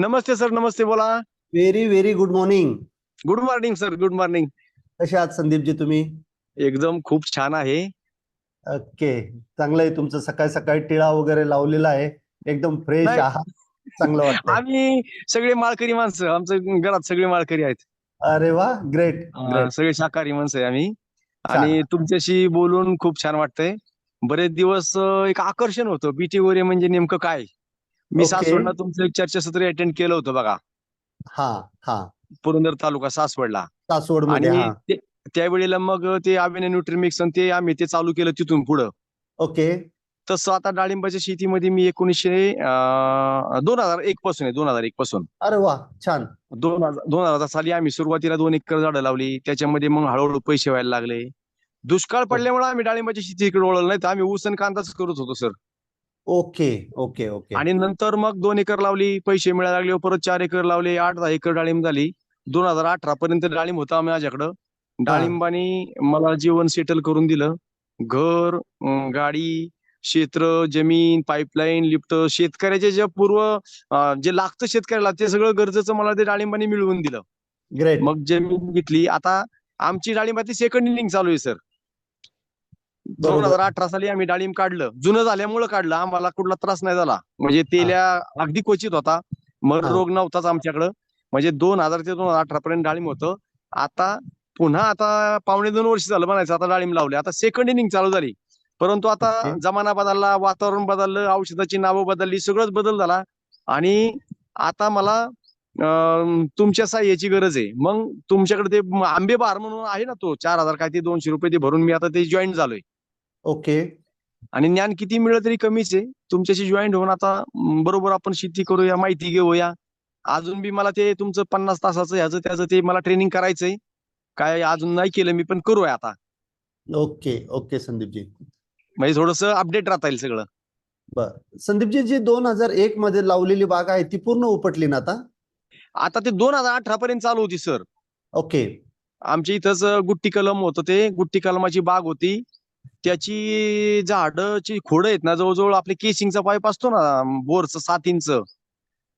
नमस्ते sir नमस्ते बोला. Very very good morning good morning sir good morning कसे आहात संदीपजी तुम्ही? एकदम खूप छान आहे. ओके चांगलं आहे तुमचं. सकाळी सकाळी टिळा वगैरे लावलेला आहे. एकदम फ्रेश नाही. आहात. चांगलं वाटतंय. आम्ही सगळे माळकरी माणसं. आमचं घरात सगळे माळकरी आहेत. अरे वा ग्रेट अं, ग्रेट सगळे शाकाहारी माणसं आहे आम्ही. आणि तुमच्याशी बोलून खूप छान वाटतंय. बरेच दिवस अं, एक आकर्षण होतं. बीटी वगैरे म्हणजे नेमकं काय? मी. सासवडला तुमचं एक चर्चासत्र अटेंड केलं होतं बघा. हा हा. पुरंदर तालुका सासवडला. सासवडमध्ये आणि हा. ते- त्यावेळेला मग ते अभिनय न्यूट्रिमिक्स आणि ते आम्ही ते चालू केलं तिथून पुढं. ओके. तसं आता डाळिंबाच्या शेतीमध्ये मी एकोणीसशे अं, दोन हजार एक पासून आहे दोन हजार एक पासून. अरे वा छान. दोन हजार दोन हजार साली आम्ही सुरुवातीला दोन एकर झाडं लावली त्याच्यामध्ये मग हळूहळू पैसे व्हायला लागले. दुष्काळ पडल्यामुळे आम्ही डाळिंबाची शेतीकडे वळलो नाही तर आम्ही ऊस आणि कांदाच करत होतो सर. Okay okay okay. आणि नंतर मग दोन एकर लावली पैसे मिळायला लागले परत चार एकर लावले आठ दहा एकर डाळिंब झाली. दोन हजार अठरा पर्यंत डाळिंब होता माझ्याकडं. डाळिंबाने मला जीवन सेटल करून दिलं. घर गाडी क्षेत्र जमीन पाईपलाईन लिफ्ट शेतकऱ्याचे जे पूर्व जे लागतं शेतकऱ्याला ते सगळं गरजेचं मला ते डाळिंबाने मिळवून दिलं. ग्रेट मग जमीन घेतली. आता आमची डाळिंबाची सेकंड इनिंग चालू आहे सर दोन. हजार अठरा साली आम्ही डाळिंब काढलं. जुनं झाल्यामुळं काढलं. आम्हाला कुठला त्रास नाही झाला. म्हणजे तेल्या अगदी क्वचित होता. मर हा. रोग नव्हताच आमच्याकडं. म्हणजे दोन हजार ते दोन हजार अठरा पर्यंत डाळिंब होतं. आता पुन्हा आता पावणे दोन वर्ष झालं म्हणायचं. आता डाळिंब लावले. आता सेकंड इनिंग चालू झाली. परंतु आता. जमाना बदलला वातावरण बदललं औषधाची नावं बदलली सगळंच बदल झाला. आणि आता मला तुमच्या सहाय्याची गरज आहे. मग तुमच्याकडे ते आंबे बहार म्हणून आहे ना तो चार हजार काय ते दोनशे रुपये ते भरून मी आता ते जॉईन झालोय. ओके. आणि ज्ञान किती मिळलं तरी कमीच आहे. तुमच्याशी जॉईन होऊन आता बरोबर आपण शेती करूया माहिती घेऊया. अजून बी मला ते तुमचं पन्नास तासाचं ह्याचं त्याचं ते मला ट्रेनिंग करायचंय. काय अजून नाही केलं मी पण करूया आता. Okay okay Sandeepji. म्हणजे थोडस अपडेट राहता येईल सगळं. बर. संदीपजी जी दोन हजार एक मध्ये लावलेली बाग आहे ती पूर्ण उपटली ना आता? आता ते दोन हजार अठरा पर्यंत चालू होती सर. ओके. आमच्या इथंच गुट्टी कलम होतं ते. गुट्टी कलमाची बाग होती. त्याची झाडची खोडं आहेत ना जवळजवळ आपले केसिंगचा पाईप असतो ना बोरचं सात इंच.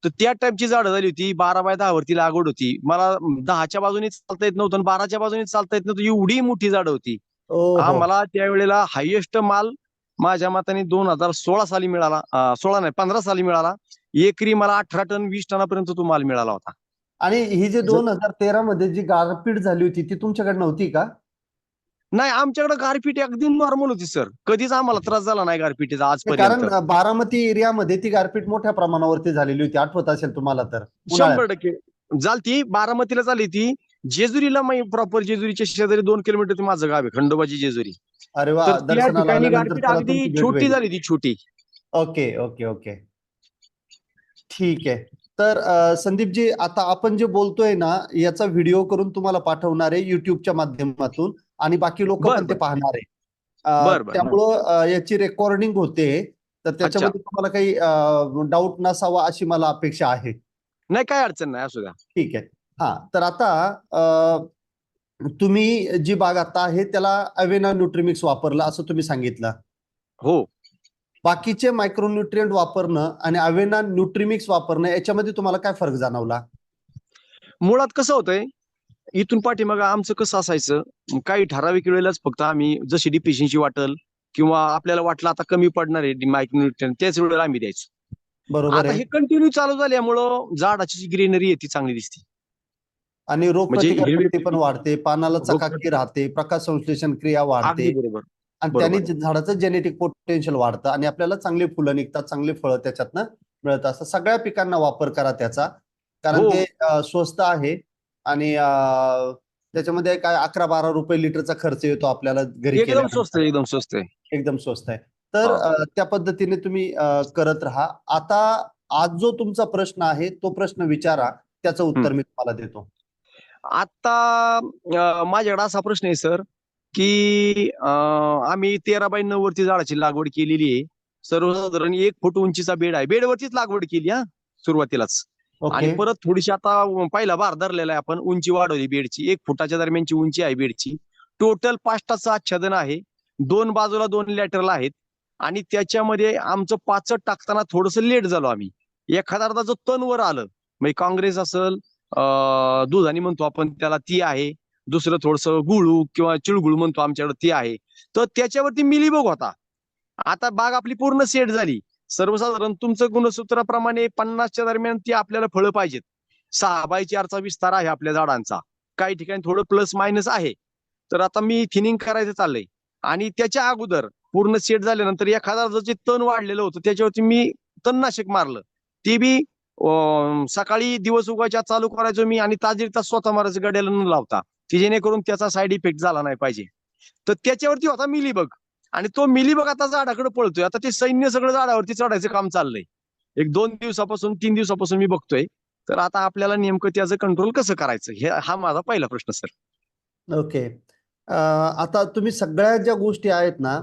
तर त्या टाईपची झाडं झाली होती बारा बाय दहा वरती लागवड होती. मला दहाच्या बाजूने चालता येत नव्हतं बाराच्या बाजूने चालता येत नव्हतं. एवढी मोठी झाडं होती. हा मला त्यावेळेला हायेस्ट माल माझ्या मताने दोन हजार सोळा साली मिळाला सोळा नाही पंधरा साली मिळाला. एकरी मला अठरा टन वीस टनापर्यंत तो माल मिळाला होता. आणि ही जी दोन हजार तेरा मध्ये जी गारपीट झाली होती ती तुमच्याकडे नव्हती का? नाही आमच्याकडे गारपीट अगदी नॉर्मल होती सर कधीच आम्हाला त्रास झाला नाही गारपिटीचा आजपर्यंत. कारण बारामती एरियामध्ये ती गारपीट मोठ्या प्रमाणावरती झालेली होती. आठवत असेल तुम्हाला तर. शंभर टक्के. झालती बारामतीला झाली ती. जेजुरीला मी प्रॉपर जेजुरीच्या शेजारी दोन किलोमीटर ते माझं गाव आहे खंडोबाची जेजुरी. अरे वा तर त्या दर्शनाला ठिकाणी आल्यानंतर गारपीट त्याला अगदी तुमची भेट छोटी. झाली ती छोटी. Okay okay okay. ठीक आहे. तर अ, संदीपजी आता आपण जे बोलतोय ना याचा व्हिडिओ करून तुम्हाला पाठवणार आहे युट्यूबच्या माध्यमातून. आणि बाकी लोक पण ते. पाहणार आहे. त्यामुळं याची रेकॉर्डिंग होते. तर त्याच्यामध्ये तुम्हाला काही डाऊट नसावा अशी मला अपेक्षा आहे. नाही काय अडचण नाही असू द्या. ठीक आहे. हा तर आता तुम्ही जी बाग आता आहे त्याला अवेना न्यूट्रिमिक्स वापरलं असं तुम्ही सांगितलं. हो. बाकीचे मायक्रोन्युट्रिएंट वापरणं आणि अवेना न्यूट्रिमिक्स वापरणं याच्यामध्ये तुम्हाला काय फरक जाणवला? मुळात कसं होतंय इथून पाठीमागं आमचं कसं असायचं काही ठराविक वेळेलाच फक्त आम्ही जशी डिफिशियन्सी वाटल किंवा आपल्याला वाटलं आता कमी पडणार आहे मायक्रोन्युट्रियन त्याच वेळेला आम्ही द्यायचो. बरोबर हे कंटिन्यू चालू झाल्यामुळं झाडाची जी ग्रीनरी आहे ती चांगली दिसते. आणि रोग म्हणजे पण वाढते पानाला चकाकी राहते प्रकाश संश्लेषण क्रिया वाढते. बरोबर. आणि त्याने झाडाचं जेनेटिक पोटेन्शियल वाढतं आणि आपल्याला चांगली फुलं निघतात चांगली फळं त्याच्यातनं मिळत असतात सगळ्या पिकांना वापर करा त्याचा. कारण हो. ते स्वस्त आहे. आणि अं, त्याच्यामध्ये काय अकरा बारा रुपये लिटरचा खर्च येतो आपल्याला घरी एकदम. स्वस्त आहे एकदम स्वस्त आहे. एकदम स्वस्त आहे. तर त्या पद्धतीने तुम्ही करत राहा. आता आज जो तुमचा प्रश्न आहे तो प्रश्न विचारा. त्याचं उत्तर मी तुम्हाला देतो. आता माझ्याकडे असा प्रश्न आहे सर की आम्ही तेरा बाय नऊ वरती झाडाची लागवड केलेली आहे. सर्वसाधारण एक फूट उंचीचा बेड आहे. बेडवरतीच लागवड केली हा सुरुवातीलाच. आणि परत थोडीशी आता पहिला भार धरलेला आहे आपण उंची वाढवली बेडची. एक फुटाच्या दरम्यानची उंची आहे बेडची. टोटल पाच तासचं आच्छादन आहे. दोन बाजूला दोन लॅटरल आहेत. आणि त्याच्यामध्ये आमचं पाचट टाकताना थोडस लेट झालो आम्ही. एखादा अर्धा जो तण वर आलं म्हणजे काँग्रेस असल दुधानी म्हणतो आपण त्याला ती आहे. दुसरं थोडस गुळू किंवा चिळगुळ म्हणतो आमच्याकडे ती आहे. तर त्याच्यावरती मिलीबग होता. आता बाग आपली पूर्ण सेट झाली. सर्वसाधारण तुमचं गुणसूत्राप्रमाणे पन्नासच्या दरम्यान ती आपल्याला फळं पाहिजेत. सहा बाय चारचा विस्तार आहे आपल्या झाडांचा. काही ठिकाणी थोडं प्लस मायनस आहे. तर आता मी थिनिंग करायचं चाललंय. आणि त्याच्या अगोदर पूर्ण सेट झाल्यानंतर एखादा जर जे तण वाढलेलं होतं त्याच्यावरती मी तणनाशक मारलं. ते बी सकाळी दिवस उगायच्या चालू करायचो मी आणि ताजी तास स्वतः मारायचं गड्याला न लावता. की जेणेकरून त्याचा साईड इफेक्ट झाला नाही पाहिजे. तर त्याच्यावरती होता मिलीबग. आणि तो मिलीबग आता झाडाकडे पळतोय. आता ते सैन्य सगळं झाडावरती चढायचं काम चाललंय. एक दोन दिवसापासून तीन दिवसापासून मी बघतोय. तर आता आपल्याला नेमकं त्याचं कंट्रोल कसं करायचं? हे हा माझा पहिला प्रश्न सर ओके आता तुम्ही सगळ्या ज्या गोष्टी आहेत ना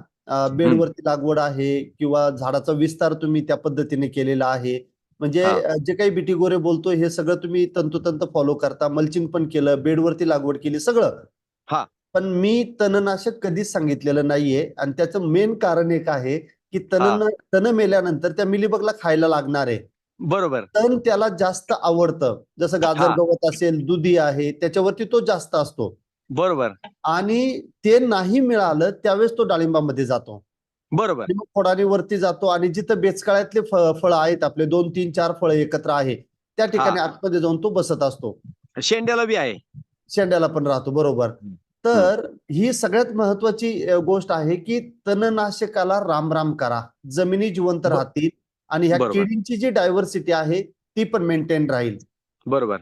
बेडवरती लागवड आहे किंवा झाडाचा विस्तार तुम्ही त्या पद्धतीने केलेला आहे. म्हणजे जे काही बिटी गोरे बोलतोय हे सगळं तुम्ही तंतोतंत फॉलो करता. मल्चिंग पण केलं बेडवरती लागवड केली सगळं. हा. पण मी तणनाशक कधीच सांगितलेलं नाहीये. आणि त्याचं मेन कारण एक आहे की तण तण मेल्यानंतर त्या मिलीबगला खायला लागणार आहे. बरोबर. तण त्याला जास्त आवडतं. जसं गाजर. गवत असेल दुधी आहे त्याच्यावरती तो जास्त असतो. बरोबर. आणि ते नाही मिळालं त्यावेळेस तो डाळिंबामध्ये जातो. बरोबर. खोडाने वरती जातो आणि जिथं बेचकाळ्यातले फळं आहेत आपले दोन तीन चार फळं एकत्र आहे त्या ठिकाणी आतमध्ये जाऊन तो बसत असतो. शेंड्याला बी आहे. शेंड्याला पण राहतो बरोबर. तर ही सगळ्यात महत्वाची गोष्ट आहे की तणनाशकाला राम राम करा. जमिनी जिवंत राहतील आणि ह्या. किडींची जी डायव्हर्सिटी आहे ती पण मेंटेन राहील. बरोबर.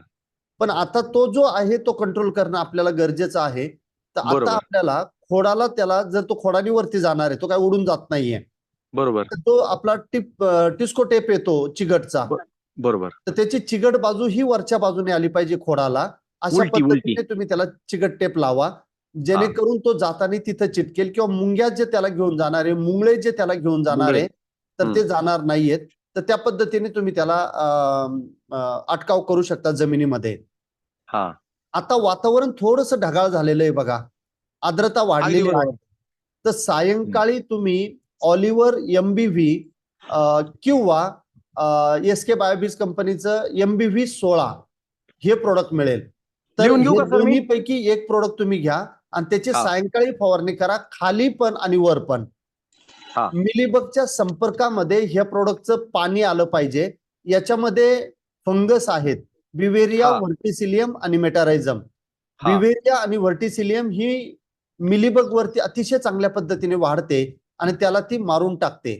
पण आता तो जो आहे तो कंट्रोल करणं आपल्याला गरजेचं आहे. तर आता. आपल्याला खोडाला त्याला जर तो खोडानी वरती जाणार आहे तो काय उडून जात नाहीये. बरोबर. तो आपला टिप टिस्को टेप येतो चिगटचा. बरोबर. तर त्याची चिगट बाजू ही वरच्या बाजूने आली पाहिजे खोडाला. अशा. पद्धतीने तुम्ही त्याला चिगट टेप लावा. जेणेकरून तो जाताना तिथं चिटकेल किंवा मुंग्या जे त्याला घेऊन जाणार आहे मुंगळे जे त्याला घेऊन जाणार. आहे तर ते जाणार नाहीयेत. तर त्या पद्धतीने तुम्ही त्याला अटकाव करू शकता जमिनीमध्ये. हा. आता वातावरण थोडस ढगाळ झालेलं आहे बघा. आर्द्रता वाढलेली. आहे. तर सायंकाळी तुम्ही ऑलिव्हर एमबीव्ही किंवा एस के बायोबीज कंपनीचं एमबीव्ही सोळा हे प्रोडक्ट मिळेल. तर लिहून घेऊ हे का सर मी? दोन्ही पैकी एक प्रोडक्ट तुम्ही घ्या. आणि त्याची. सायंकाळी फवारणी करा खाली पण आणि वर पण. मिलीबगच्या संपर्कामध्ये ह्या प्रोडक्टचं पाणी आलं पाहिजे याच्यामध्ये फंगस आहेत बिवेरिया. व्हर्टिसिलियम आणि मेटारायझम. बिवेरिया आणि व्हर्टिसिलियम ही मिलीबग वरती अतिशय चांगल्या पद्धतीने वाढते आणि त्याला ती मारून टाकते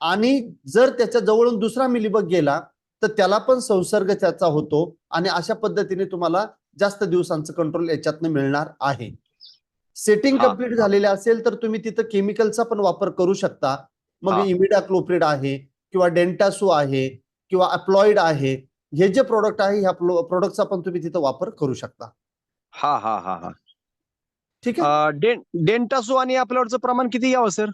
आणि जर त्याच्या जवळून दुसरा मिलीबग गेला तर त्याला पण संसर्ग त्याचा होतो आणि अशा पद्धतीने तुम्हाला जास्त दिवसांचं कंट्रोल याच्यातनं मिळणार आहे सेटिंग कंप्लीट. झालेले असेल तर तुम्ही तिथं केमिकलचा पण वापर करू शकता. मग हा. इमिडाक्लोप्रिड आहे किंवा डेंटासू आहे किंवा अप्लॉइड आहे. हे जे प्रोडक्ट आहे ह्या प्रोडक्टचा पण तुम्ही तिथं वापर करू शकता. हा हा हा हा. ठीक आहे? डेंटासो आणि आपल्यावरचं प्रमाण किती यावं सर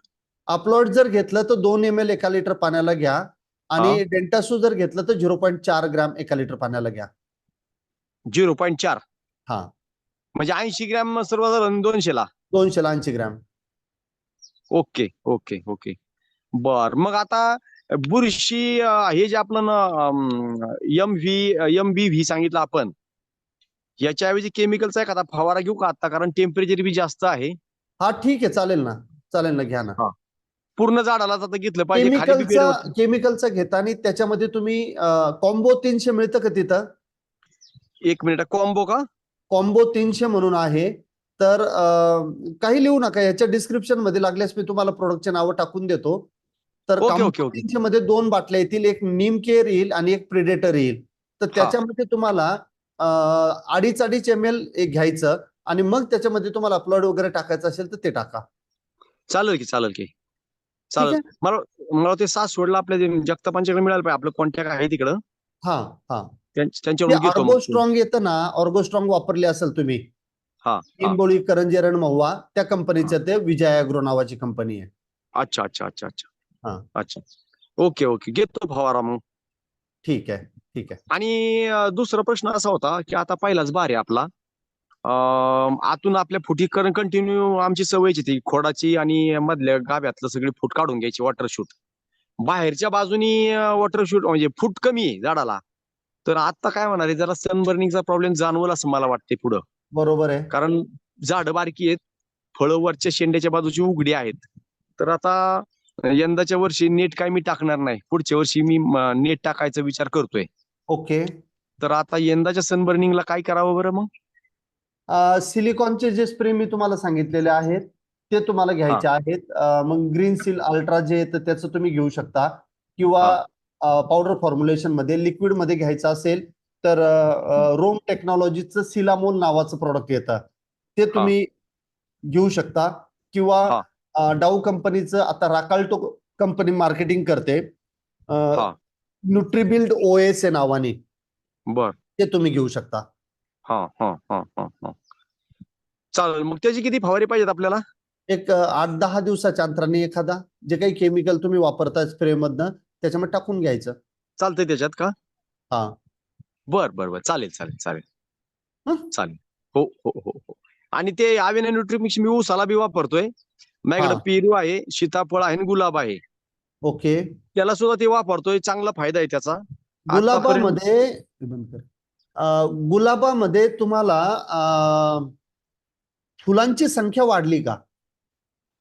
अपलोड जर घेतलं तर दोन एम एल एका लिटर पाण्याला घ्या. आणि डेंटासू जर घेतलं तर झिरो पॉईंट चार ग्रॅम एका लिटर पाण्याला घ्या. झिरो पॉईंट चार. हा. म्हणजे ऐंशी ग्रॅम सर्वसाधारण दोनशेला दोनशे ऐंशी ग्रॅम. Okay okay okay. बर मग आता बुरशी अं, हे जे आपलं M V M B V सांगितलं आपण याच्याऐवजी केमिकलचा एखादा फवारा घेऊ का आता? कारण टेम्परेचर बी जास्त आहे. हा ठीक आहे. चालेल ना. चालेल ना घ्या ना. पूर्ण झाडाला आता घेतलं पाहिजे खाली बी केमिकलचा बेडवरती. केमिकलचा घेताना त्याच्यामध्ये तुम्ही कॉम्बो तीनशे मिळतं का तिथं? एक मिनिट कॉम्बो का? कॉम्बो तीनशे म्हणून आहे. तर काही लिहू नका. याच्या डिस्क्रिप्शनमध्ये लागल्यास मी तुम्हाला प्रोडक्टचे नावं टाकून देतो. तर. तीनशे मध्ये दोन बाटल्या येतील. एक नीम केअर येईल आणि एक प्रिडेटर येईल. तर त्याच्यामध्ये तुम्हाला अडीच अडीच एम एल एक घ्यायचं आणि मग त्याच्यामध्ये तुम्हाला अपलोड वगैरे टाकायचं असेल तर ते टाका. चालेल की चालेल की. चालेल. मला मला ते सास सोडला आपल्या जगतापांच्याकडे मिळालं पाहिजे. आपलं कॉन्टॅक्ट आहे तिकडं. हा हा. त्यां- त्यांच्याकडून घेतो ऑर्गो मग. स्ट्रॉंग येतं ना ऑर्गो स्ट्रॉंग वापरले असेल तुम्ही. हा हा. निंबोळी करंजेरण महुवा त्या कंपनीचं ते विजय अॅग्रो नावाची कंपनी आहे. अच्छा अच्छा अच्छा अच्छा. हा. अच्छा. Okay okay. घेतो फवारा मग ठीक आहे ठीक आहे. आणि दुसरा प्रश्न असा होता की आता पहिलाच बार आहे आपला. आतून आपल्या फुटी कंटिन्यू आमची सवयची ती खोडाची आणि मधल्या गाभ्यातलं सगळी फूट काढून घ्यायची वॉटर शूट बाहेरच्या बाजूनी वॉटर शूट म्हणजे फूट कमी आहे झाडाला. तर आता काय होणार आहे? जरा सनबर्निंगचा प्रॉब्लेम जाणवल असं मला वाटते पुढं. बरोबर आहे. कारण झाडं बारकी आहेत फळं वरच्या शेंड्याच्या बाजूची उघडी आहेत. तर आता यंदाच्या वर्षी नेट काय मी टाकणार नाही. पुढच्या वर्षी मी नेट टाकायचा विचार करतोय. ओके. तर आता यंदाच्या सनबर्निंगला काय करावं बरं मग? सिलिकॉनचे जे स्प्रे मी तुम्हाला सांगितलेले आहेत ते तुम्हाला घ्यायचे आहेत. मग ग्रीन सील अल्ट्रा जे येतं त्याचं तुम्ही घेऊ शकता. किंवा पावडर फॉर्म्युलेशनमध्ये लिक्विडमध्ये घ्यायचं असेल तर रोम टेक्नॉलॉजीचं सिलामोल नावाचं प्रोडक्ट येतं. ते तुम्ही घेऊ शकता. किंवा डाऊ कंपनीचं आता राकाल्टो कंपनी मार्केटिंग करते. न्यूट्रीबिल्ड ओएस या नावाने. बर. ते तुम्ही घेऊ शकता. हा हा हा हा हा. चालेल मग त्याची किती फवारे पाहिजेत आपल्याला? एक आठ दहा दिवसाच्या अंतराने एखादा. जे काही केमिकल तुम्ही वापरताय स्प्रे मधनं त्याच्यामध्ये टाकून घ्यायचं. चालतंय त्याच्यात का? हा. बर बर बर. चालेल चालेल चालेल. हं? चालेल. हो हो हो हो. आणि ते आवेना न्यूट्रिमिक्स मी ऊसाला बी वापरतोय. माझ्याकडे हा. पेरू आहे सीताफळ आहे आणि गुलाब आहे. ओके. त्याला सुद्धा ते वापरतोय. चांगला फायदा आहे त्याचा. आतापर्यंत- गुलाबामध्ये हे बंद कर. अ, गुलाबामध्ये तुम्हाला अ, फुलांची संख्या वाढली का?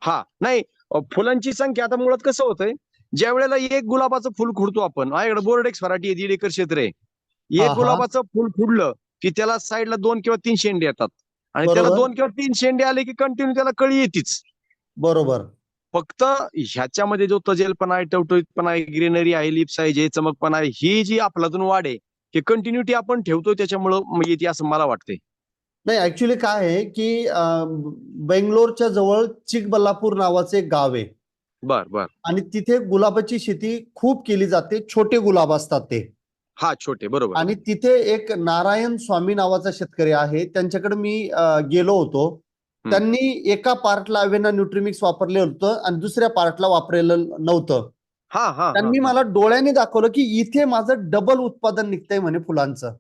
हा. नाही अ, फुलांची संख्या आता मुळात कसं होतंय? ज्या वेळेला एक गुलाबाचं फुल खुडतो आपण माझ्याकडे बोर्डेक्स व्हरायटी आहे दीड एकर क्षेत्र आहे. एक. गुलाबाचं फुल फुडलं की त्याला साईडला दोन किंवा तीन शेंडे येतात. आणि त्याला. दोन किंवा तीन शेंडे आले की कंटिन्यू त्याला कळी येतीच. बरोबर. फक्त ह्याच्यामध्ये जो तजेलपणा आहे टवटवीतपणा आहे ग्रीनरी आहे लिप्स आहे जे चमकपणा आहे ही जी आपल्यातून वाढ आहे हे कंटिन्युटी आपण ठेवतोय त्याच्यामुळं येते असं मला वाटतंय. नाही ऍक्च्युली काय आहे की बेंगलोरच्या जवळ चिकबल्लापूर नावाचं एक गाव आहे. बर बर. आणि तिथे गुलाबाची शेती खूप केली जाते छोटे गुलाब असतात ते. हा छोटे बरोबर. आणि तिथे एक नारायण स्वामी नावाचा शेतकरी आहे त्यांच्याकडे मी गेलो होतो. त्यांनी एका पार्टला अवेना न्यूट्रिमिक्स वापरले होतं आणि दुसऱ्या पार्टला वापरलेलं नव्हतं. त्यांनी मला डोळ्याने दाखवलं की इथे माझं डबल उत्पादन निघतंय म्हणे फुलांचं.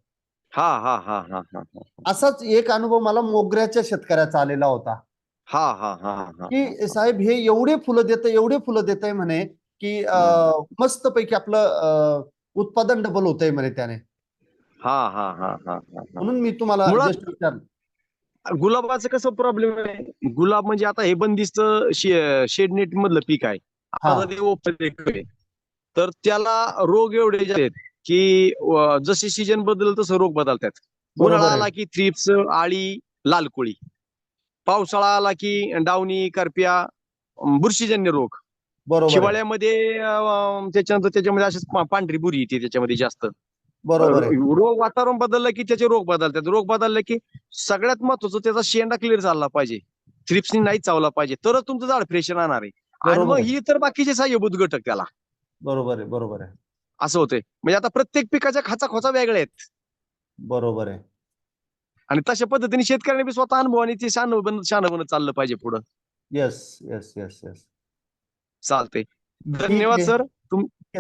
हा हा हा हा हा. असाच एक अनुभव मला मोगऱ्याच्या शेतकऱ्याचा आलेला होता. हा हा हा हा की साहेब हे एवढे फुलं देत एवढे फुलं देत आहे म्हणे की मस्त पैकी आपलं उत्पादन डबल होतंय म्हणे त्याने. हा हा हा हा म्हणून मी तुम्हाला गुलाबाचं कसं प्रॉब्लेम आहे गुलाब म्हणजे आता हे बंदिस्त शेड नेट मधलं पीक आहे. आता ते आहे. तर त्याला रोग एवढे जे आहेत की जसे सीजन बदलल तसं रोग बदलतात. उन्हाळा आहे. आला की थ्रिप्स आळी लाल कोळी. पावसाळा आला की डावणी करप्या बुरशीजन्य रोग. बरोबर आहे, हिवाळ्यामध्ये अं, त्याच्यानंतर त्याच्यामध्ये अशीच पा- पांढरी बुरी येते त्याच्यामध्ये जास्त. बरोबर आहे. रोग वातावरण बदललं की त्याचे रोग बदलतात. रोग बदलले की सगळ्यात महत्वाचं त्याचा शेंडा क्लिअर झाला पाहिजे. थ्रिप्सनी नाही चावला पाहिजे. तरच तुमचं झाड फ्रेश राहणार आहे. आणि बरोबर मग आहे. ही तर बाकीचे सहाय्यभूत घटक त्याला. बरोबर आहे बरोबर आहे. असं होतंय. म्हणजे आता प्रत्येक पिकाच्या खाचा खोचा वेगळ्या आहेत. बरोबर आहे. आणि तशा पद्धतीने शेतकऱ्यांनी बी स्वतः अनुभवाने ते शान बनत शान बनत चाललं पाहिजे पुढं. येस येस येस येस चालतंय. धन्यवाद. सर.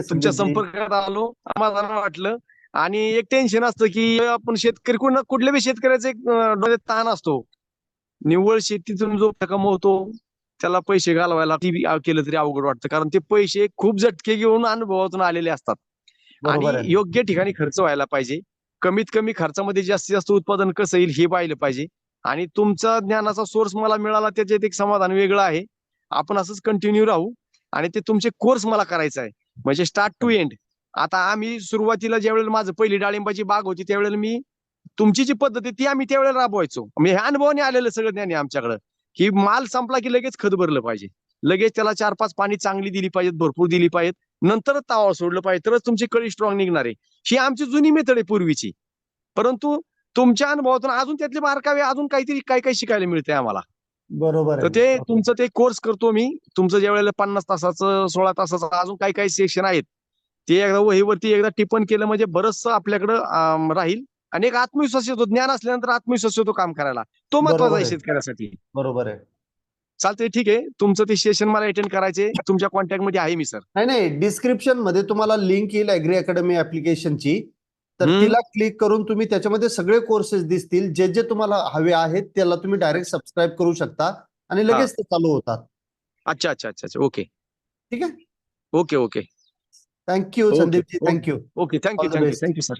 तुमच्या संपर्कात आलो. आम्हाला वाटलं. आणि एक टेन्शन असतं की आपण शेतकरी कुण कुठल्या बी शेतकऱ्याचा एक अं, डोक्यात ताण असतो. निव्वळ शेतीतून जो कमवतो त्याला पैसे घालवायला ती बी केलं तरी अवघड वाटतं. कारण ते पैसे खूप झटके घेऊन अनुभवातून आलेले असतात. बरोबर आणि आहे. योग्य ठिकाणी खर्च व्हायला पाहिजे. कमीत कमी खर्चामध्ये जास्तीत जास्त उत्पादन कसं येईल हे पाहिलं पाहिजे. आणि तुमचा ज्ञानाचा सोर्स मला मिळाला त्याच्यात एक समाधान वेगळं आहे. आपण असंच कंटिन्यू राहू आणि ते तुमचे कोर्स मला करायचा आहे. म्हणजे स्टार्ट टू एंड आता आम्ही सुरुवातीला ज्यावेळेला माझं पहिली डाळिंबाची बाग होती त्यावेळेला मी तुमची जी पद्धत आहे ती आम्ही त्यावेळेला राबवायचो. म्हणजे ह्या अनुभवाने आलेलं सगळं ज्ञान आहे आमच्याकडं. की माल संपला की लगेच खत भरलं पाहिजे. लगेच त्याला चार पाच पाणी चांगली दिली पाहिजेत भरपूर दिली पाहिजेत. नंतरच तावा सोडलं पाहिजे तरच तुमची कळी स्ट्रॉंग निघणार आहे. ही आमची जुनी मेथड आहे पूर्वीची. परंतु तुमच्या अनुभवातून अजून त्यातले बारकावे अजून काहीतरी काय काय शिकायला मिळते आम्हाला. बरोबर तर ते तुमचं ते कोर्स करतो मी. तुमचं ज्या वेळेला पन्नास तासाचं सोळा तासाचं अजून काही काही सेक्शन आहेत ते एकदा वहीवरती एकदा टिप्पण केलं म्हणजे बरंचसं आपल्याकडं राहील. आणि एक आत्मविश्वास येतो ज्ञान असल्यानंतर आत्मविश्वास येतो काम करायला. तो महत्त्वाचा आहे. शेतकऱ्यासाठी. बरोबर आहे. चालतंय ठीक आहे. तुमचं ते सेशन मला अटेंड करायचे तुमच्या कॉन्टॅक्टमध्ये आहे मी सर नाही नाही. डिस्क्रिप्शनमध्ये तुम्हाला लिंक येईल अॅग्री अकॅडमी ऍप्लिकेशनची तर हम्म. तिला क्लिक करून तुम्ही त्याच्यामध्ये सगळे कोर्सेस दिसतील. जे जे तुम्हाला हवे आहेत त्याला तुम्ही डायरेक्ट सबस्क्राईब करू शकता आणि लगेच ते चालू होतात. अच्छा अच्छा अच्छा अच्छा. ओके ठीक आहे? Okay okay thank you Okay, Sandeepji okay. Thank you okay thank you All the thank you best. Thank you sir